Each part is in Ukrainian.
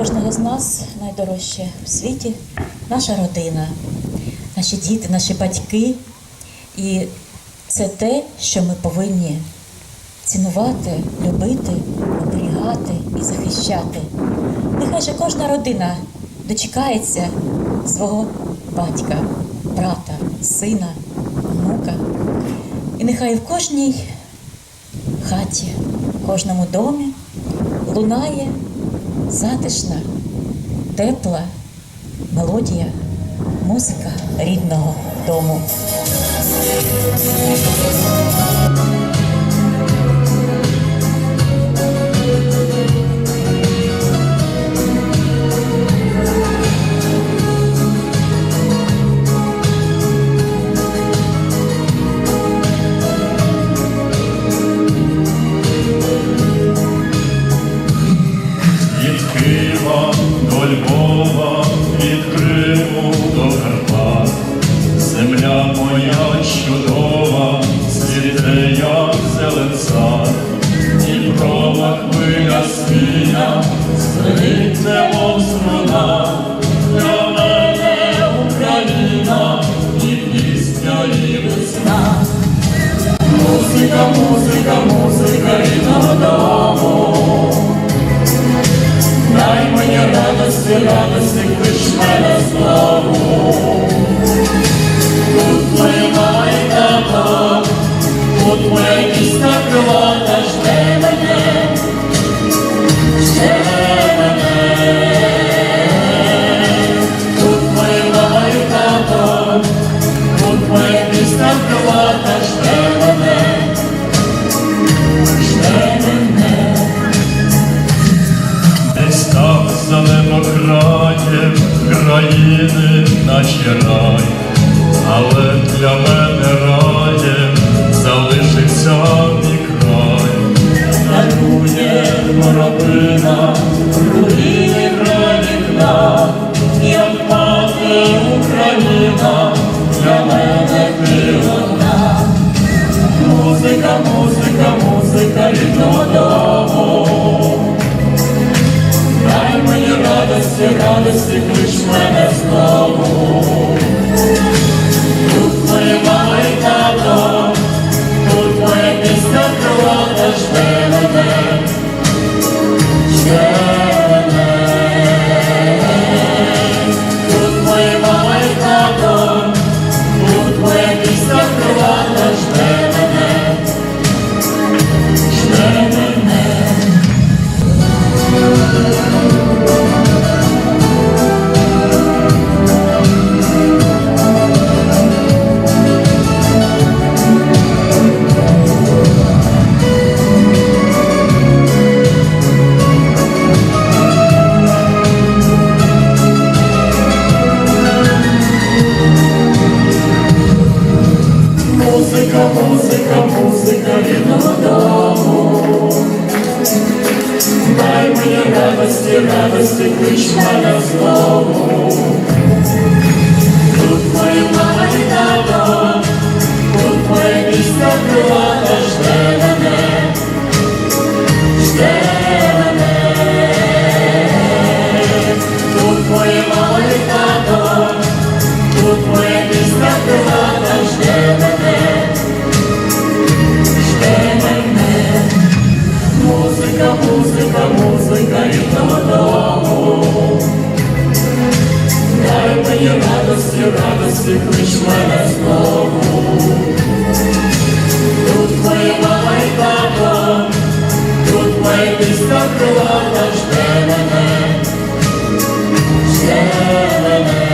кожного з нас найдорожче в світі наша родина, наші діти, наші батьки. І це те, що ми повинні цінувати, любити, оберігати і захищати. Нехай же кожна родина дочекається свого батька, брата, сина, внука. І нехай в кожній хаті, в кожному домі лунає затишна, тепла мелодія, музика рідного дому. Києва до Львова, від Криму до Карпат, земля моя чудова, цвіте, як зелен Дніпрова хвиля синя, звенить немов струна, для мене Україна, і пісня, і весна. Музика, музика, музика країни наче рай, але для мене раєм залишиться мій край. Дарує моробина, руїни вікна, як мати Україна, для мене ти. Музика, музика, музика рідного дому. Музика, музика, рідного дому. Дай мені радості, радості, клич мене знову. Тут моя мама і тато, тут моя пісня крилата, жде мене, жде мене. Тут моя мама і тато, радості, клич мене знову. Тут твоя мама і тато, тут моя пісня крилата, жде мене, жде мене.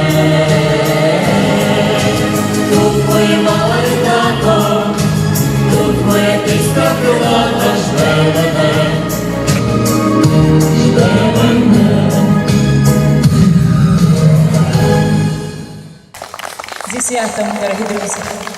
Тут твоя мама і тато, тут моя пісня крилата, entusiasta, un carajito que